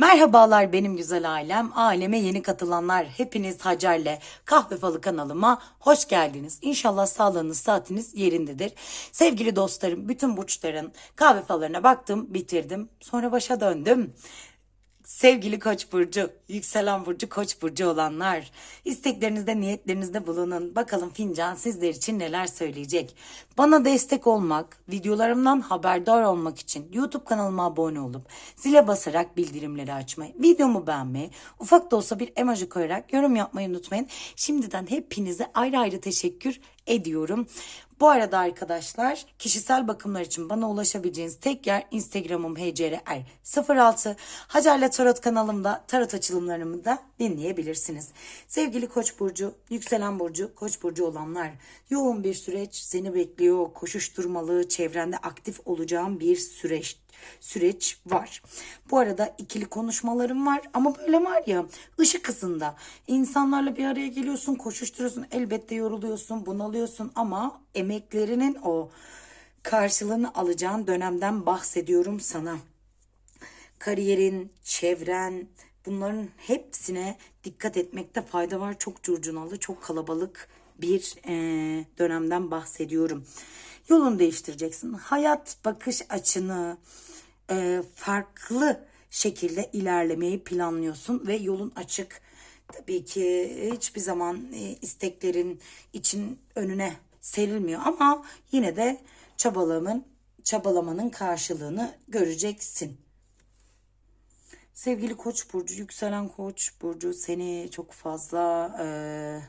Merhabalar benim güzel ailem, aleme yeni katılanlar, hepiniz Hacer'le Kahve Falı kanalıma hoş geldiniz. İnşallah sağlığınız, saatiniz yerindedir. Sevgili dostlarım, bütün burçların kahve falarına baktım, bitirdim. Sonra başa döndüm. Sevgili Koç burcu, yükselen burcu Koç burcu olanlar, isteklerinizde, niyetlerinizde bulunun. Bakalım fincan sizler için neler söyleyecek. Bana destek olmak, videolarımdan haberdar olmak için YouTube kanalıma abone olup zile basarak bildirimleri açmayı, videomu beğenmeyi, ufak da olsa bir emoji koyarak yorum yapmayı unutmayın. Şimdiden hepinize ayrı ayrı teşekkür ediyorum. Bu arada arkadaşlar kişisel bakımlar için bana ulaşabileceğiniz tek yer Instagram'ım hcrr06. Hacer'le Tarot kanalımda tarot açılımlarımı da dinleyebilirsiniz. Sevgili Koç burcu, yükselen burcu, Koç burcu olanlar yoğun bir süreç seni bekliyor. Koşuşturmalı, çevrende aktif olacağın bir süreç süreç var. Bu arada ikili konuşmalarım var ama böyle var ya ışık hızında insanlarla bir araya geliyorsun koşuşturuyorsun elbette yoruluyorsun bunalıyorsun ama emeklerinin o karşılığını alacağın dönemden bahsediyorum sana. Kariyerin, çevren bunların hepsine dikkat etmekte fayda var. Çok curcunalı, çok kalabalık bir eee, dönemden bahsediyorum. Yolunu değiştireceksin. Hayat bakış açını eee, farklı şekilde ilerlemeyi planlıyorsun ve yolun açık. Tabii ki hiçbir zaman e, isteklerin için önüne serilmiyor ama yine de çabalamanın çabalamanın karşılığını göreceksin. Sevgili Koç burcu, yükselen Koç burcu seni çok fazla eee,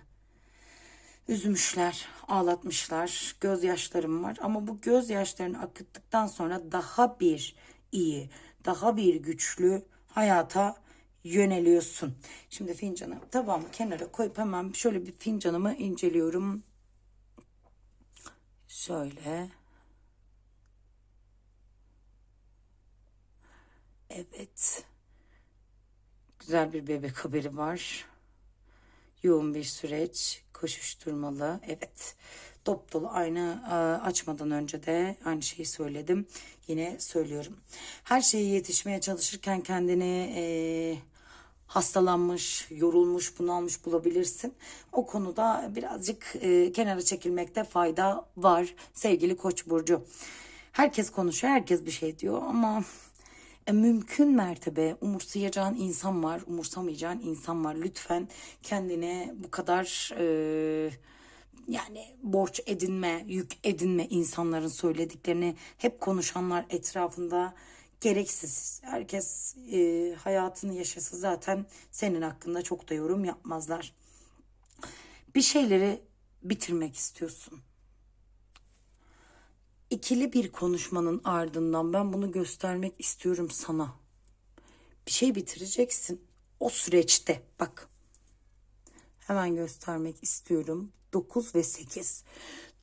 üzmüşler, ağlatmışlar. Gözyaşlarım var ama bu gözyaşlarını akıttıktan sonra daha bir iyi, daha bir güçlü hayata yöneliyorsun. Şimdi fincanı tabağımı kenara koyup hemen şöyle bir fincanımı inceliyorum. Şöyle. Evet. Güzel bir bebek haberi var. Yoğun bir süreç, koşuşturmalı. Evet. Dop dolu aynı e, açmadan önce de aynı şeyi söyledim. Yine söylüyorum. Her şeye yetişmeye çalışırken kendini e, hastalanmış, yorulmuş, bunalmış bulabilirsin. O konuda birazcık e, kenara çekilmekte fayda var sevgili Koç burcu. Herkes konuşuyor, herkes bir şey diyor ama mümkün mertebe umursayacağın insan var, umursamayacağın insan var. Lütfen kendine bu kadar e, yani borç edinme, yük edinme insanların söylediklerini hep konuşanlar etrafında gereksiz. Herkes e, hayatını yaşasa zaten senin hakkında çok da yorum yapmazlar. Bir şeyleri bitirmek istiyorsun ikili bir konuşmanın ardından ben bunu göstermek istiyorum sana. Bir şey bitireceksin. O süreçte bak. Hemen göstermek istiyorum. 9 ve 8.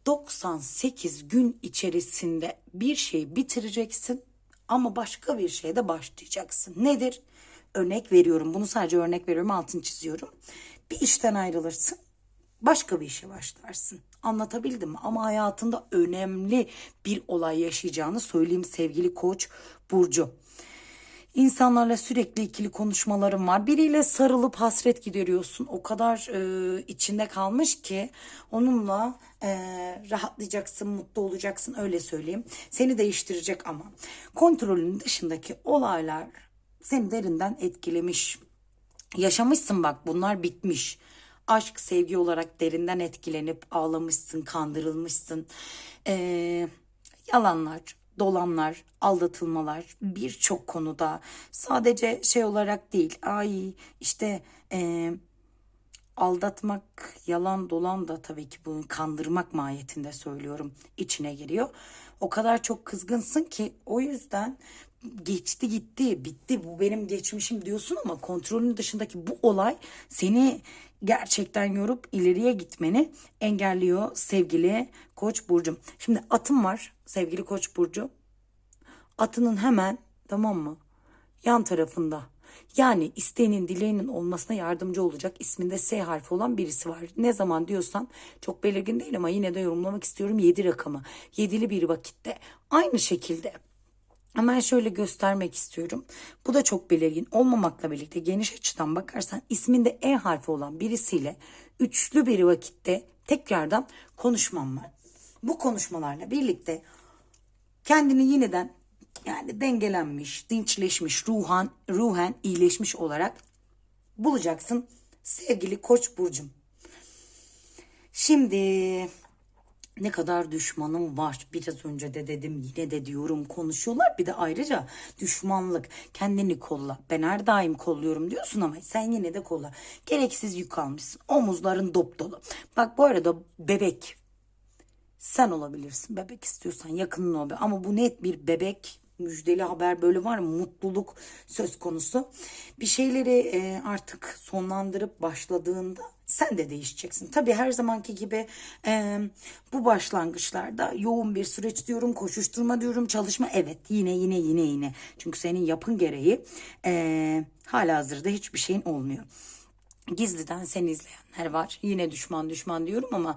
98 gün içerisinde bir şey bitireceksin ama başka bir şeye de başlayacaksın. Nedir? Örnek veriyorum. Bunu sadece örnek veriyorum. Altını çiziyorum. Bir işten ayrılırsın başka bir işe başlarsın. Anlatabildim mi? Ama hayatında önemli bir olay yaşayacağını söyleyeyim sevgili koç Burcu. İnsanlarla sürekli ikili konuşmalarım var. Biriyle sarılıp hasret gideriyorsun. O kadar e, içinde kalmış ki onunla e, rahatlayacaksın, mutlu olacaksın öyle söyleyeyim. Seni değiştirecek ama. Kontrolün dışındaki olaylar seni derinden etkilemiş. Yaşamışsın bak bunlar bitmiş aşk sevgi olarak derinden etkilenip ağlamışsın, kandırılmışsın. Ee, yalanlar, dolanlar, aldatılmalar birçok konuda sadece şey olarak değil. Ay işte e, aldatmak, yalan dolan da tabii ki bunu kandırmak mahiyetinde söylüyorum içine giriyor. O kadar çok kızgınsın ki o yüzden geçti gitti bitti bu benim geçmişim diyorsun ama kontrolün dışındaki bu olay seni gerçekten yorup ileriye gitmeni engelliyor sevgili Koç burcum. Şimdi atım var sevgili Koç burcu. Atının hemen tamam mı? Yan tarafında. Yani isteğinin dileğinin olmasına yardımcı olacak isminde S harfi olan birisi var. Ne zaman diyorsan çok belirgin değil ama yine de yorumlamak istiyorum 7 rakamı. Yedili bir vakitte. Aynı şekilde Hemen şöyle göstermek istiyorum. Bu da çok belirgin olmamakla birlikte geniş açıdan bakarsan isminde E harfi olan birisiyle üçlü bir vakitte tekrardan konuşmam var. Bu konuşmalarla birlikte kendini yeniden yani dengelenmiş, dinçleşmiş, ruhan, ruhen iyileşmiş olarak bulacaksın sevgili Koç burcum. Şimdi ne kadar düşmanım var. Biraz önce de dedim yine de diyorum konuşuyorlar. Bir de ayrıca düşmanlık kendini kolla. Ben her daim kolluyorum diyorsun ama sen yine de kolla. Gereksiz yük almışsın. Omuzların dop dolu. Bak bu arada bebek sen olabilirsin bebek istiyorsan yakının ol. Ama bu net bir bebek müjdeli haber böyle var mı? Mutluluk söz konusu. Bir şeyleri e, artık sonlandırıp başladığında sen de değişeceksin. Tabii her zamanki gibi e, bu başlangıçlarda yoğun bir süreç diyorum, koşuşturma diyorum, çalışma evet yine yine yine yine. Çünkü senin yapın gereği e, hala hazırda hiçbir şeyin olmuyor gizliden seni izleyenler var. Yine düşman düşman diyorum ama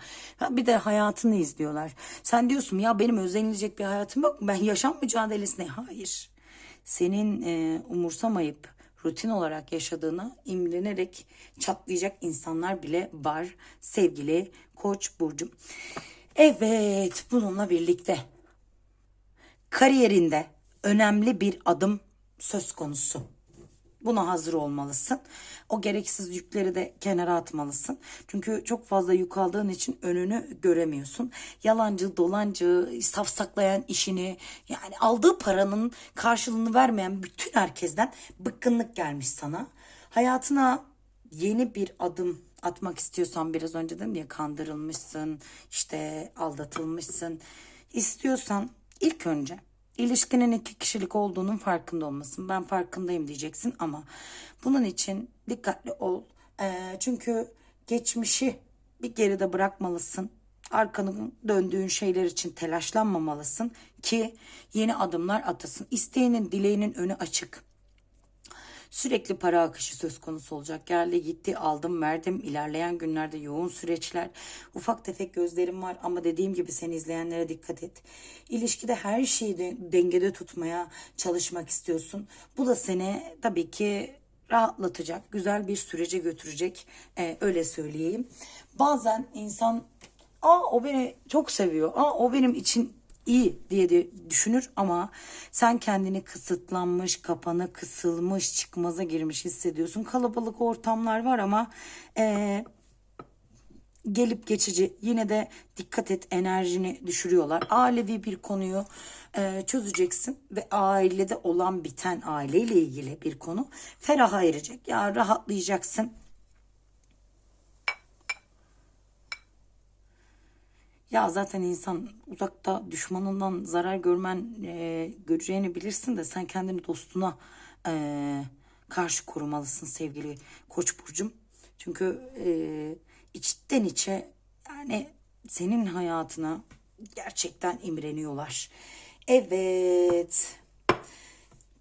bir de hayatını izliyorlar. Sen diyorsun ya benim özenilecek bir hayatım yok. Ben yaşam mücadelesine hayır. Senin e, umursamayıp rutin olarak yaşadığına imlenerek çatlayacak insanlar bile var sevgili Koç burcum. Evet bununla birlikte kariyerinde önemli bir adım söz konusu. Buna hazır olmalısın. O gereksiz yükleri de kenara atmalısın. Çünkü çok fazla yük aldığın için önünü göremiyorsun. Yalancı, dolancı, safsaklayan işini yani aldığı paranın karşılığını vermeyen bütün herkesten bıkkınlık gelmiş sana. Hayatına yeni bir adım atmak istiyorsan biraz önce dedim ya kandırılmışsın, işte aldatılmışsın. İstiyorsan ilk önce İlişkinin iki kişilik olduğunun farkında olmasın. Ben farkındayım diyeceksin ama bunun için dikkatli ol. Ee, çünkü geçmişi bir geride bırakmalısın. Arkanı döndüğün şeyler için telaşlanmamalısın ki yeni adımlar atasın. İsteğinin, dileğinin önü açık. Sürekli para akışı söz konusu olacak. Geldi gitti aldım verdim. İlerleyen günlerde yoğun süreçler. Ufak tefek gözlerim var ama dediğim gibi seni izleyenlere dikkat et. İlişkide her şeyi de dengede tutmaya çalışmak istiyorsun. Bu da seni tabii ki rahatlatacak, güzel bir sürece götürecek. Ee, öyle söyleyeyim. Bazen insan Aa o beni çok seviyor. Aa o benim için iyi diye de düşünür ama sen kendini kısıtlanmış, kapanı kısılmış, çıkmaza girmiş hissediyorsun. Kalabalık ortamlar var ama e, gelip geçici yine de dikkat et enerjini düşürüyorlar. Ailevi bir konuyu e, çözeceksin ve ailede olan biten aileyle ilgili bir konu feraha erecek. Ya rahatlayacaksın Ya zaten insan uzakta düşmanından zarar görmen e, göreceğini bilirsin de sen kendini dostuna e, karşı korumalısın sevgili Koç burcum. Çünkü e, içten içe yani senin hayatına gerçekten imreniyorlar. Evet.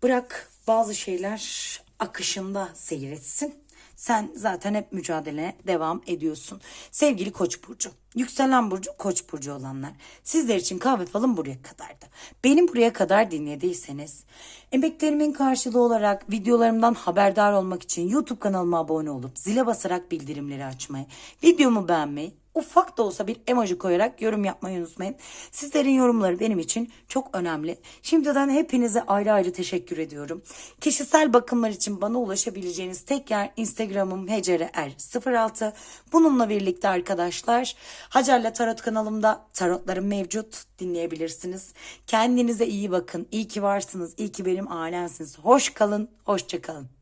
Bırak bazı şeyler akışında seyretsin. Sen zaten hep mücadeleye devam ediyorsun. Sevgili Koç burcu, yükselen burcu Koç burcu olanlar. Sizler için kahve falım buraya kadardı. Benim buraya kadar dinlediyseniz emeklerimin karşılığı olarak videolarımdan haberdar olmak için YouTube kanalıma abone olup zile basarak bildirimleri açmayı, videomu beğenmeyi ufak da olsa bir emoji koyarak yorum yapmayı unutmayın. Sizlerin yorumları benim için çok önemli. Şimdiden hepinize ayrı ayrı teşekkür ediyorum. Kişisel bakımlar için bana ulaşabileceğiniz tek yer Instagram'ım hecerer06. Bununla birlikte arkadaşlar Hacer'le Tarot kanalımda tarotlarım mevcut dinleyebilirsiniz. Kendinize iyi bakın. İyi ki varsınız. İyi ki benim alemsiniz. Hoş kalın. Hoşça kalın.